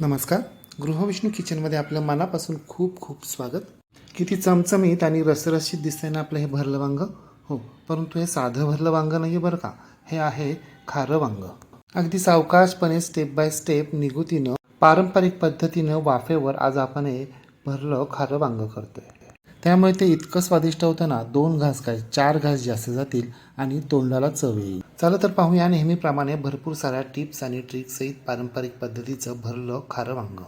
नमस्कार. गृहविष्णू किचनमध्ये आपलं मनापासून खूप खूप स्वागत. किती चमचमीत आणि रसरशीत दिसतंय ना आपलं हे भरलं वांग. हो परंतु हे साधं भरलं वांग नाही आहे बरं का? हे आहे खारं वांग. अगदी सावकाशपणे स्टेप बाय स्टेप निगुतीनं पारंपरिक पद्धतीनं वाफेवर आज आपण हे भरलं खारं वांग करतोय. त्यामुळे ते इतकं स्वादिष्ट होतं ना दोन घास काय चार घास जास्त जातील आणि तोंडाला चव येईल. चला तर पाहूया नेहमीप्रमाणे भरपूर साऱ्या टिप्स आणि ट्रिक्स सहित पारंपरिक पद्धतीचं भरलं खारं वांग.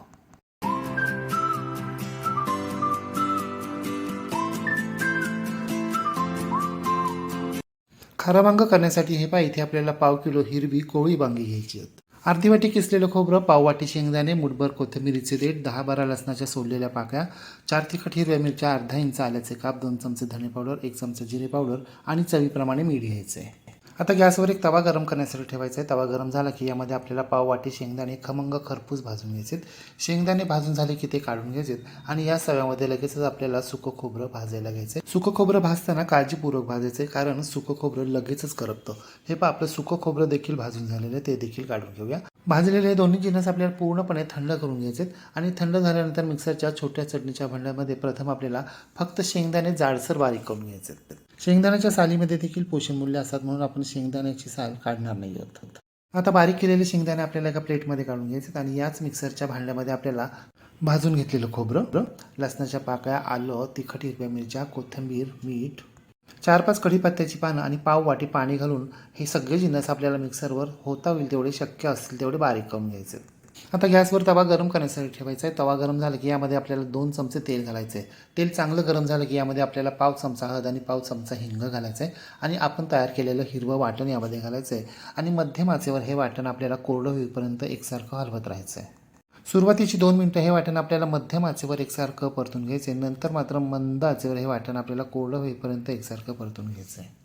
खारं वांग करण्यासाठी हे पहा इथे आपल्याला पाव किलो हिरवी कोळी वांगी घ्यायची आहेत. अर्धी वाटी किसलेलं खोबरं पाव वाटी शेंगदाणे मुठभर कोथिंबिरीचे देठ दहा बारा लसणाच्या सोललेल्या पाकळ्या चार तिखट हिरव्या मिरच्या अर्धा इंच आल्याचे काप दोन चमचे धणे पावडर एक चमचा जिरे पावडर आणि चवीप्रमाणे मीठ घ्यायचं. आहे आता गॅसवर एक तवा गरम करण्यासाठी ठेवायचा आहे. तवा गरम झाला की यामध्ये आपल्याला पाव वाटी शेंगदाणे खमंग खरपूस भाजून घ्यायचे शेंगदाणे भाजून झाले की ते काढून घ्यायचे आणि या सव्यामध्ये लगेचच आपल्याला सुकं खोबरं भाजायला घ्यायचं आहे. सुकं खोबरं भाजताना काळजीपूर्वक भाजायचं आहे कारण सुकं खोबरं लगेचच करपतं. हे पहा आपलं सुकं खोबरं देखील भाजून झालेलं आहे. ते देखील काढून घेऊया. भाजलेले हे दोन्ही जिन्नस आपल्याला पूर्णपणे थंड करून घ्यायचे आणि थंड झाल्यानंतर मिक्सरच्या छोट्या चटणीच्या भांड्यामध्ये प्रथम आपल्याला फक्त शेंगदाणे जाडसर बारीक करून घ्यायचे शेंगदाण्याच्या सालीमध्ये देखील पोषण मूल्य असतात म्हणून आपण शेंगदाण्याची साल काढणार नाही आहोत. आता बारीक केलेले शेंगदाणे आपल्याला एका प्लेटमध्ये काढून घ्यायचे आणि याच मिक्सरच्या भांड्यामध्ये आपल्याला भाजून घेतलेलं खोबरं लसणाच्या पाकळ्या आलं तिखट हिरव्या मिरच्या कोथिंबीर मीठ चार पाच कढीपत्त्याची पानं आणि पाव वाटी पाणी घालून हे सगळे जिन्नस आपल्याला मिक्सरवर होता होईल तेवढे शक्य असतील तेवढे बारीक करून घ्यायचे आता गॅसवर तवा गरम करण्यासाठी ठेवायचा आहे. तवा गरम झाला की यामध्ये आपल्याला दोन चमचे तेल घालायचे आहे. तेल चांगलं गरम झालं की यामध्ये आपल्याला पाव चमचा हळद आणि पाव चमचा हिंग घालायचं आहे. आणि आपण तयार केलेलं हिरवं वाटण यामध्ये घालायचं आहे. आणि मध्यम आचेवर हे वाटण आपल्याला कोरडं होईपर्यंत एकसारखं हलवत राहायचं आहे. सुरुवातीची दोन मिनटं हे वाटण आपल्याला मध्यम आचेवर एकसारखं परतून घ्यायचं आहे. नंतर मात्र मंद आचेवर हे वाटण आपल्याला कोरडं होईपर्यंत एकसारखं परतून घ्यायचं आहे.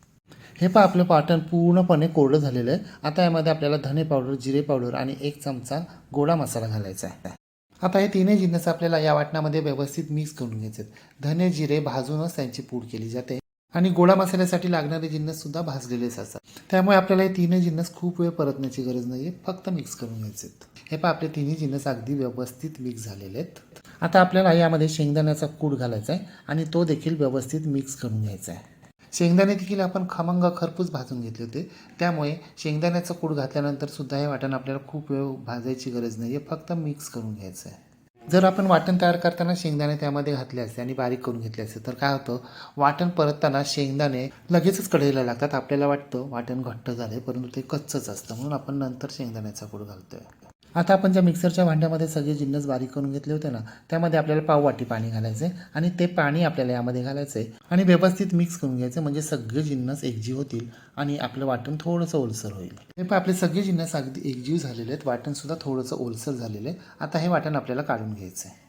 हे पहा आपलं पाटण पूर्णपणे कोरडं झालेलं आहे. आता यामध्ये आपल्याला धने पावडर जिरे पावडर आणि एक चमचा गोडा मसाला घालायचा आहे. आता हे तिन्ही जिन्नस आपल्याला या वाटणामध्ये व्यवस्थित मिक्स करून घ्यायचे आहेत. धने जिरे भाजूनच त्यांची पूड केली जाते आणि गोडा मसाल्यासाठी लागणारे जिन्नस सुद्धा भाजलेलेच असतात. त्यामुळे आपल्याला हे तिन्ही जिन्नस खूप वेळ परतण्याची गरज नाही आहे फक्त मिक्स करून घ्यायचे आहेत. हे पहा आपले तिन्ही जिन्नस अगदी व्यवस्थित मिक्स झालेले आहेत. आता आपल्याला यामध्ये शेंगदाण्याचा कूड घालायचा आहे आणि तो देखील व्यवस्थित मिक्स करून घ्यायचा आहे. शेंगदाणे देखील आपण खमंग खरपूस भाजून घेतले होते. त्यामुळे शेंगदाण्याचं कूड घातल्यानंतर सुद्धा हे वाटण आपल्याला खूप वेळ भाजायची गरज नाही. आहे फक्त मिक्स करून घ्यायचं आहे. जर आपण वाटण तयार करताना शेंगदाणे त्यामध्ये घातले असते आणि बारीक करून घेतले असते तर काय होतं? वाटण परतताना शेंगदाणे लगेचच कढईला लागतात. आपल्याला वाटतं वाटण घट्ट झाले परंतु ते कच्चच असतं. म्हणून आपण नंतर शेंगदाण्याचा कूड घालतो आहे आता आपण ज्या मिक्सरच्या भांड्यामध्ये सगळे जिन्नस बारीक करून घेतले होते ना त्यामध्ये आपल्याला पाव वाटी पाणी घालायचं आहे आणि ते पाणी आपल्याला यामध्ये घालायचं आहे आणि व्यवस्थित मिक्स करून घ्यायचं म्हणजे सगळे जिन्नस एकजीव होतील आणि आपलं वाटण थोडंसं ओलसर होईल. हे पण आपले सगळे जिन्नस अगदी एकजीव झालेले आहेत वाटणसुद्धा थोडंसं ओलसर झालेलं आहे. आता हे वाटण आपल्याला काढून घ्यायचं आहे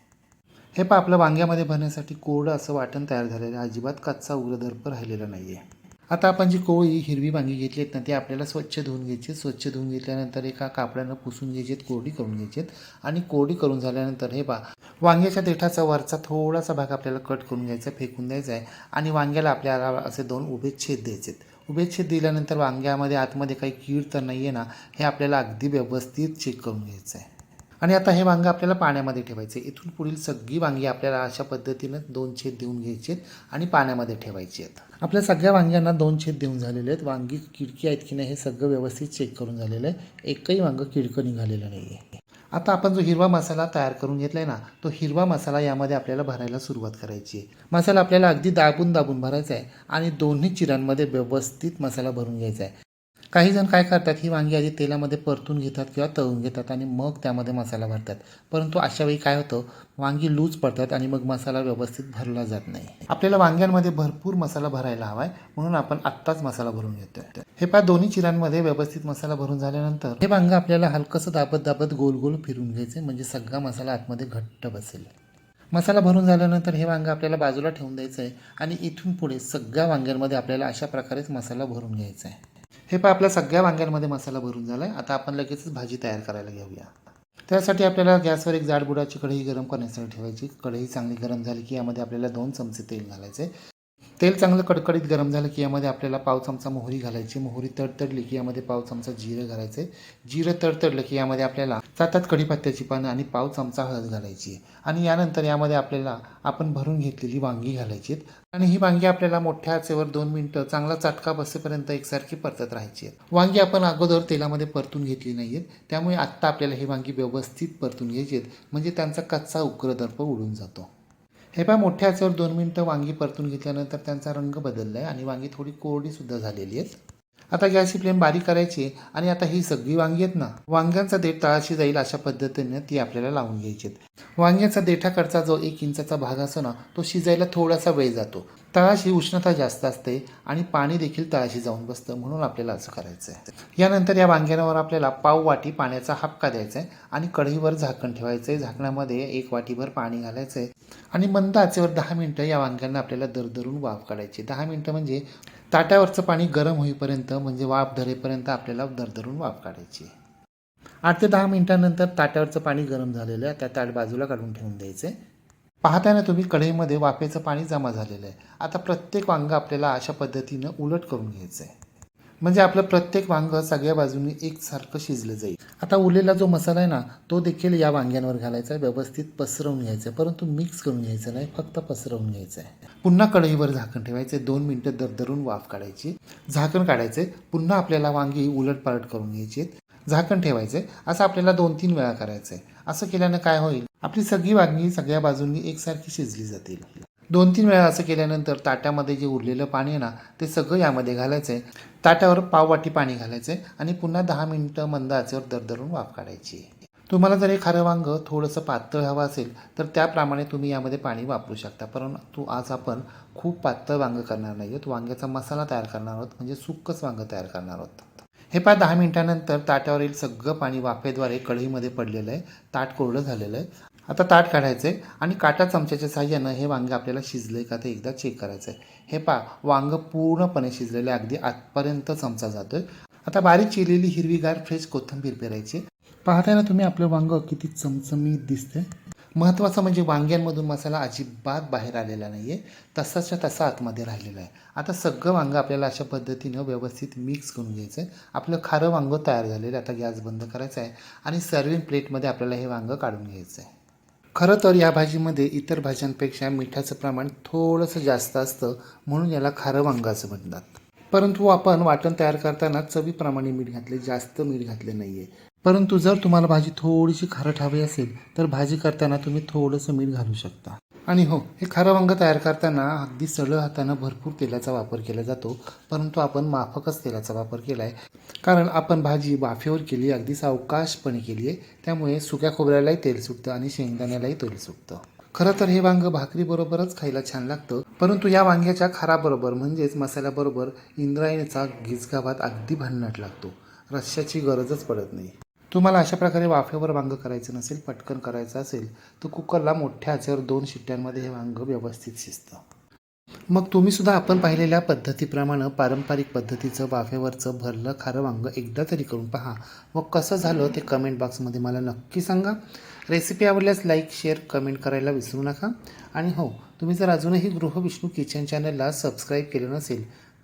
हे पहा आपलं वांग्यामध्ये भरण्यासाठी कोरडं असं वाटण तयार झालेलं आहे. अजिबात कच्चा उग्रदर्प राहिलेला नाही आहे आता आपण जी कोळी हिरवी वांगी घेतली आहेत ना ती आपल्याला स्वच्छ धुवून घ्यायची स्वच्छ धुवून घेतल्यानंतर एका कापड्यानं पुसून घ्यायची कोरडी करून घ्यायची आणि कोरडी करून झाल्यानंतर हे पहा वांग्याच्या देठाचा वरचा थोडासा भाग आपल्याला कट करून घ्यायचा फेकून द्यायचा आहे. आणि वांग्याला आपल्याला असे दोन उभे छेद द्यायचे उभे छेद दिल्यानंतर वांग्यामध्ये आतमध्ये काही कीड तर नाही आहे ना हे आपल्याला अगदी व्यवस्थित चेक करून घ्यायचं आहे. आणि आता हे वांगं आपल्याला पाण्यामध्ये ठेवायचे. इथून पुढील सगळी वांगी आपल्याला अशा पद्धतीनं दोन छेद देऊन घ्यायचे आणि पाण्यामध्ये ठेवायची आहेत. आपल्या सगळ्या वांग्यांना दोन छेद देऊन झालेले आहेत. वांगी किडकी आहेत की नाही हे सगळं व्यवस्थित चेक करून झालेलं आहे. एकही वांगं किडकं निघालेलं नाही आहे आता आपण जो हिरवा मसाला तयार करून घेतला आहे ना तो हिरवा मसाला यामध्ये आपल्याला भरायला सुरुवात करायची आहे. मसाला आपल्याला अगदी दाबून दाबून भरायचा आहे आणि दोन्ही चिरांमध्ये व्यवस्थित मसाला भरून घ्यायचा आहे. काही जण काय करतात ही वांगी आधी तेलामध्ये परतून घेतात किंवा तळून घेतात आणि मग त्यामध्ये मसाला भरतात. परंतु अशा वेळी काय होतं वांगी लूज पडतात आणि मग मसाला व्यवस्थित भरला जात नाही. आपल्याला वांग्यांमध्ये भरपूर मसाला भरायला हवा आहे म्हणून आपण आत्ताच मसाला भरून घेतोय. हे पहा दोन्ही चिरांमध्ये व्यवस्थित मसाला भरून झाल्यानंतर हे वांग आपल्याला हलकंसं दाबत दाबत गोल गोल फिरून घ्यायचे म्हणजे सगळा मसाला आतमध्ये घट्ट बसेल. मसाला भरून झाल्यानंतर हे वांगं आपल्याला बाजूला ठेवून द्यायचं आहे आणि इथून पुढे सगळ्या वांग्यांमध्ये आपल्याला अशा प्रकारेच मसाला भरून घ्यायचा आहे हे पहा आपल्या सगळ्या वांग्यांमध्ये मसाला भरून झाला आहे आता आपण लगेचच भाजी तयार करायला घेऊया. त्यासाठी आपल्याला गॅसवर एक जाड बुडाची कढई गरम करण्यासाठी ठेवायची. कढई चांगली गरम झाली की यामध्ये आपल्याला दोन चमचे तेल घालायचे तेल चांगलं कडकडीत गरम झालं की यामध्ये आपल्याला पाव चमचा मोहरी घालायची. मोहरी तडतडली की यामध्ये पाव चमचा जिरं घालायचं. जिरं तडतडलं की यामध्ये आपल्याला सातात कढीपात्याची कढीपत्त्याची पानं आणि पाव चमचा हळद घालायची. आणि यानंतर यामध्ये आपल्याला आपण भरून घेतलेली वांगी घालायची. आणि ही वांगी आपल्याला मोठ्या आचेवर दोन मिनटं चांगला चटका बसेपर्यंत एकसारखी परतत राहायची. आहेत वांगी आपण अगोदर तेलामध्ये परतून घेतली नाही आहेत त्यामुळे आत्ता आपल्याला ही वांगी व्यवस्थित परतून घ्यायची आहेत. म्हणजे त्यांचा कच्चा उग्रदर्प उडून जातो. हे पहा मोठ्या आचेवर दोन मिनटं वांगी परतून घेतल्यानंतर त्यांचा रंग बदलला आहे आणि वांगी थोडी कोरडीसुद्धा झालेली आहेत. आता गॅसची फ्लेम बारीक करायची आणि आता ही सगळी वांगी आहेत ना वांग्यांचा देठ तळाशी जाईल अशा पद्धतीने ती आपल्याला लावून घ्यायची आहेत. वांग्याचा देठाकडचा जो एक इंचाचा भाग असतो ना तो शिजायला थोडासा वेळ जातो. तळाशी उष्णता जास्त असते आणि पाणी देखील तळाशी जाऊन बसतं म्हणून आपल्याला असं करायचं आहे यानंतर या वांग्यांवर आपल्याला पाव वाटी पाण्याचा हापका द्यायचा आहे आणि कढईवर झाकण ठेवायचं आहे झाकणामध्ये एक वाटीभर पाणी घालायचं आहे आणि मंद आचेवर दहा मिनटं या वांग्यांना आपल्याला दरदरून वाफ काढायची. दहा मिनटं म्हणजे ताट्यावरचं पाणी गरम होईपर्यंत म्हणजे वाफ धरेपर्यंत आपल्याला दरदरून वाफ काढायची. आठ ते दहा मिनटानंतर ताट्यावरचं पाणी गरम झालेलं आहे. त्या ताट बाजूला काढून ठेवून द्यायचे पाहताना तुम्ही कढईमध्ये वाफेचं पाणी जमा झालेलं आहे. आता प्रत्येक वांगं आपल्याला अशा पद्धतीनं उलट करून घ्यायचं आहे म्हणजे आपलं प्रत्येक वांगं सगळ्या बाजूनी एकसारखं शिजलं जाईल. आता उरलेला जो मसाला आहे ना तो देखील या वांग्यांवर घालायचा आहे व्यवस्थित पसरवून घ्यायचा आहे. परंतु मिक्स करून घ्यायचं नाही फक्त पसरवून घ्यायचं आहे. पुन्हा कढईवर झाकण ठेवायचे दोन मिनटं दरदरून वाफ काढायची. झाकण काढायचे पुन्हा आपल्याला वांगी उलटपालट करून घ्यायची झाकण ठेवायचे असं आपल्याला दोन तीन वेळा करायचं आहे. असं केल्यानं काय होईल? आपली सगळी वांगी सगळ्या बाजूंनी एकसारखी शिजली जातील. दोन तीन वेळा असं केल्यानंतर ताट्यामध्ये जे उरलेलं पाणी आहे ना ते सगळं यामध्ये घालायचं आहे ताट्यावर पाववाटी पाणी घालायचं आहे आणि पुन्हा दहा मिनटं मंद आचेवर दरदरून वाफ काढायची. तुम्हाला जर हे खारं वांगं थोडंसं पातळ हवं असेल तर त्याप्रमाणे तुम्ही यामध्ये पाणी वापरू शकता. परंतु आज आपण खूप पातळ वांगं करणार नाही आहोत. वांग्याचा मसाला तयार करणार आहोत म्हणजे सुक्कच वांगं तयार करणार आहोत. हे पहा दहा मिनिटानंतर ताटावरील सगळं पाणी वाफेद्वारे कढईमध्ये पडलेलं आहे. ताट कोरडं झालेलं आहे. आता ताट काढायचं आहे आणि काटा चमच्याच्या साह्यानं हे वांगं आपल्याला शिजलं का ते एकदा चेक करायचं आहे हे पा वांगं पूर्णपणे शिजलेलं अगदी आतपर्यंत चमचा जातो आहे आता बारीक चिरलेली हिरवीगार फ्रेश कोथिंबीर पेरायची. पाहताय ना तुम्ही आपलं वांगं किती चमचमीत दिसतंय? महत्त्वाचं म्हणजे वांग्यांमधून मसाला अजिबात बाहेर आलेला नाही आहे तसाच्या तसा आतमध्ये राहिलेला आहे. आता सगळं वांगं आपल्याला अशा पद्धतीनं व्यवस्थित मिक्स करून घ्यायचं आहे आपलं खारं वांगं तयार झालेलं आहे. आता गॅस बंद करायचा आहे आणि सर्विंग प्लेटमध्ये आपल्याला हे वांगं काढून घ्यायचं आहे खरं तर या भाजीमध्ये इतर भाज्यांपेक्षा मिठाचं प्रमाण थोडंसं जास्त असतं म्हणून याला खारं वांगाचं असं म्हणतात. परंतु आपण वाटण तयार करताना चवीप्रमाणे मीठ घातले जास्त मीठ घातले नाही आहे परंतु जर तुम्हाला भाजी थोडीशी खारट हवी असेल तर भाजी करताना तुम्ही थोडंसं मीठ घालू शकता. आणि हो हे खारं वांग तयार करताना अगदी सरळ हातानं भरपूर तेलाचा वापर केला जातो परंतु आपण माफकच तेलाचा वापर केला आहे कारण आपण भाजी वाफेवर केली अगदी सावकाशपणे केली आहे त्यामुळे सुक्या खोबऱ्यालाही तेल सुटतं आणि शेंगदाण्यालाही तेल सुटतं. खरं तर हे वांगं भाकरीबरोबरच खायला छान लागतं परंतु या वांग्याच्या खाराबरोबर म्हणजेच मसाल्याबरोबर इंद्रायणीचा गिजगावात अगदी भन्नाट लागतो. रश्श्याची गरजच पडत नाही. तुम्हाला अशा प्रकारे वाफेवर वांगं करायचं नसेल पटकन करायचं असेल तर कुकरला मोठ्या आचेवर दोन शिट्ट्यांमध्ये हे वांगं व्यवस्थित शिजतं. मग तुम्हीसुद्धा आपण पाहिलेल्या पद्धतीप्रमाणे पारंपरिक पद्धतीचं वाफेवरचं भरलं खारं वांगं एकदा तरी करून पहा. मग कसं झालं ते कमेंट बॉक्समध्ये मला नक्की सांगा. रेसिपी आवडल्यास लाईक शेअर कमेंट करायला विसरू नका. आणि हो तुम्ही जर अजूनही गृहविष्णू किचन चॅनलला सबस्क्राईब केलं नसेल